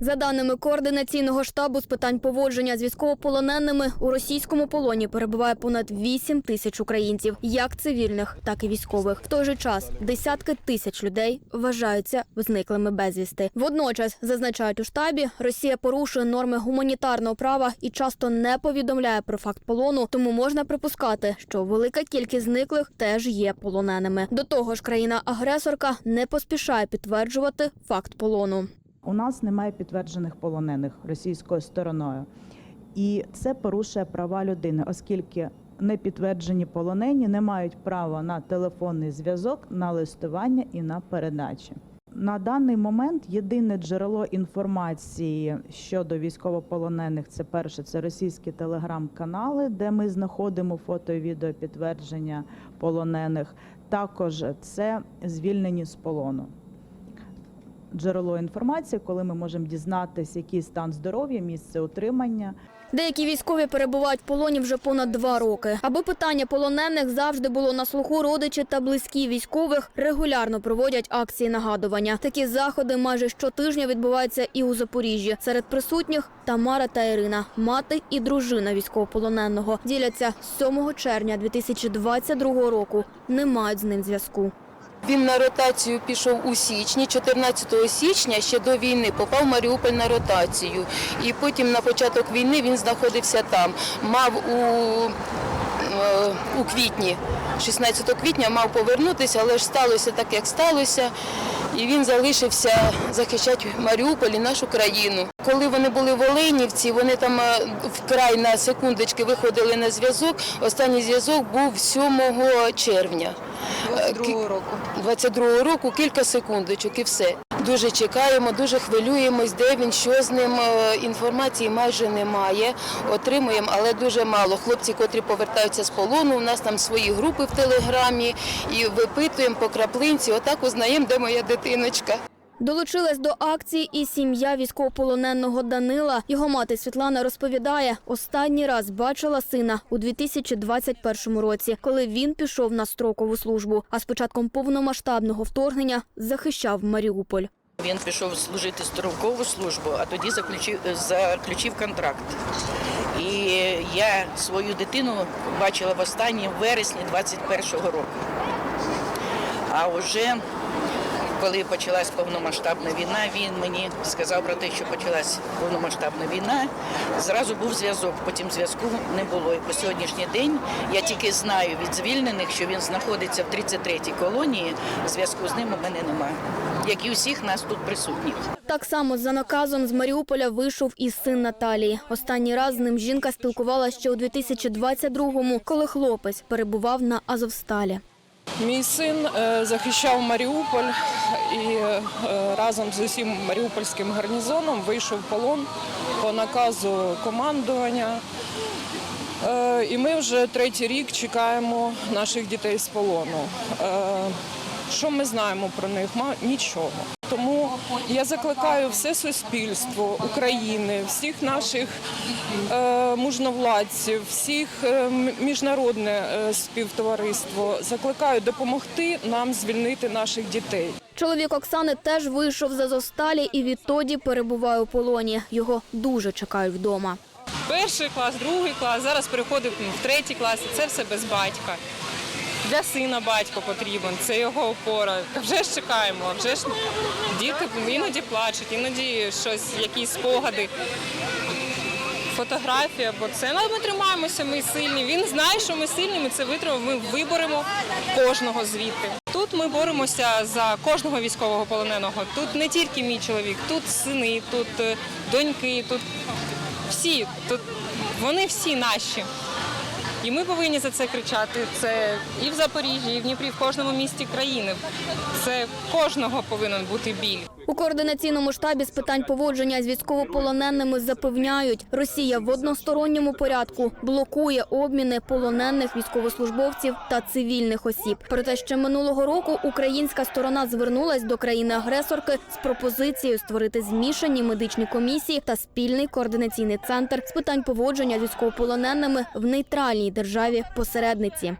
За даними координаційного штабу з питань поводження з військовополоненими, у російському полоні перебуває понад 8 тисяч українців, як цивільних, так і військових. В той же час десятки тисяч людей вважаються зниклими безвісти. Водночас зазначають у штабі, Росія порушує норми гуманітарного права і часто не повідомляє про факт полону, тому можна припускати, що велика кількість зниклих теж є полоненими. До того ж, країна-агресорка не поспішає підтверджувати факт полону. У нас немає підтверджених полонених російською стороною, і це порушує права людини, оскільки непідтверджені полонені не мають права на телефонний зв'язок, на листування і на передачі. На даний момент єдине джерело інформації щодо військовополонених це перше, це російські телеграм-канали, де ми знаходимо фото і відео підтвердження полонених. Також це звільнені з полону джерело інформації, коли ми можемо дізнатися, який стан здоров'я, місце утримання. Деякі військові перебувають в полоні вже понад два роки. Аби питання полонених завжди було на слуху, родичі та близькі військових регулярно проводять акції нагадування. Такі заходи майже щотижня відбуваються і у Запоріжжі. Серед присутніх Тамара та Ірина, мати і дружина військовополоненого, діляться з 7 червня 2022 року. Не мають з ним зв'язку. Він на ротацію пішов у січні, 14 січня, ще до війни, попав в Маріуполь на ротацію. І потім на початок війни він знаходився там. Мав у, е, у квітні, 16 квітня мав повернутися, але ж сталося так, як сталося. І він залишився захищати Маріуполь і нашу країну. Коли вони були в Оленівці, вони там е, вкрай на секундочки виходили на зв'язок. Останній зв'язок був 7 червня. 22 року. 22 року, кілька секундочок і все. Дуже чекаємо, дуже хвилюємось, де він, що з ним. Е, Інформації майже немає. Отримуємо, але дуже мало. Хлопці, котрі повертаються з полону, у нас там свої групи в телеграмі і випитуємо по краплинці. Отак узнаємо, де моя дитиночка. Долучилась до акції і сім'я військовополоненого Данила. Його мати Світлана розповідає, останній раз бачила сина у 2021 році, коли він пішов на строкову службу. А з початком повномасштабного вторгнення захищав Маріуполь. Він пішов служити строкову службу, а тоді заключив, заключив контракт. І я свою дитину бачила в останній в вересні 21-го року. А вже коли почалась повномасштабна війна, він мені сказав про те, що почалась повномасштабна війна. Зразу був зв'язок, потім зв'язку не було. І по сьогоднішній день я тільки знаю від звільнених, що він знаходиться в 33-й колонії. Зв'язку з ним у мене немає, як і усіх нас тут присутніх. Так само за наказом з Маріуполя вийшов і син Наталії. Останній раз з ним жінка спілкувалася ще у 2022-му, коли хлопець перебував на Азовсталі. Мій син е, захищав Маріуполь і е, разом з усім маріупольським гарнізоном вийшов полон по наказу командування. Е, І ми вже третій рік чекаємо наших дітей з полону. Е, Що ми знаємо про них? Нічого. Тому я закликаю все суспільство України, всіх наших е, мужновладців, всіх е, міжнародне е, співтовариство. Закликаю допомогти нам звільнити наших дітей. Чоловік Оксани теж вийшов з Азовсталі і відтоді перебуває у полоні. Його дуже чекають вдома. Перший клас, другий клас, зараз переходив в третій клас. і Це все без батька. Для сина батько потрібен, це його опора. Вже ж чекаємо, вже ж діти іноді плачуть, іноді щось, якісь спогади. Фотографія, бо це але ми тримаємося, ми сильні. Він знає, що ми сильні, ми це витримаємо, ми виборемо кожного звідти. Тут ми боремося за кожного військового полоненого. Тут не тільки мій чоловік, тут сини, тут е, доньки, тут всі, тут вони всі наші. І ми повинні за це кричати. Це і в Запоріжжі, і в Дніпрі, в кожному місті країни. Це кожного повинен бути біль. У координаційному штабі з питань поводження з військовополоненими запевняють, Росія в односторонньому порядку блокує обміни полонених військовослужбовців та цивільних осіб. Проте ще минулого року українська сторона звернулась до країни-агресорки з пропозицією створити змішані медичні комісії та спільний координаційний центр з питань поводження з військовополоненими в нейтральній державі посередниці.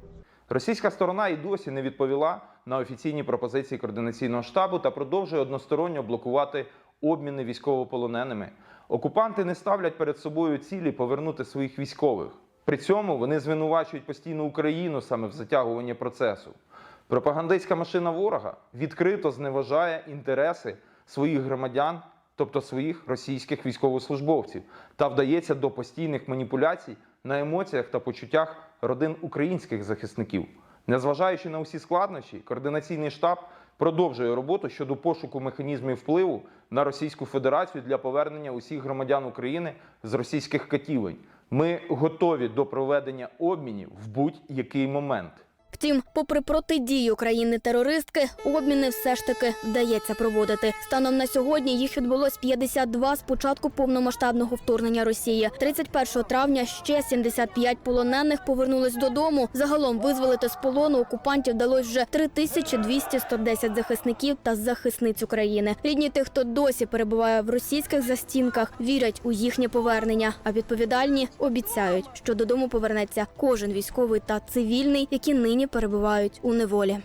Російська сторона і досі не відповіла на офіційні пропозиції координаційного штабу та продовжує односторонньо блокувати обміни військовополоненими, окупанти не ставлять перед собою цілі повернути своїх військових. При цьому вони звинувачують постійно Україну саме в затягуванні процесу. Пропагандистська машина ворога відкрито зневажає інтереси своїх громадян, тобто своїх російських військовослужбовців, та вдається до постійних маніпуляцій на емоціях та почуттях родин українських захисників. Незважаючи на усі складнощі, координаційний штаб продовжує роботу щодо пошуку механізмів впливу на Російську Федерацію для повернення усіх громадян України з російських катівень. Ми готові до проведення обмінів в будь-який момент. Втім, попри протидію країни-терористки, обміни все ж таки вдається проводити. Станом на сьогодні їх відбулось 52 з початку повномасштабного вторгнення Росії. 31 травня ще 75 полонених повернулись додому. Загалом визволити з полону окупантів вдалось вже 3210 захисників та захисниць України. Рідні тих, хто досі перебуває в російських застінках, вірять у їхнє повернення. А відповідальні обіцяють, що додому повернеться кожен військовий та цивільний, які нині перебувають у неволі.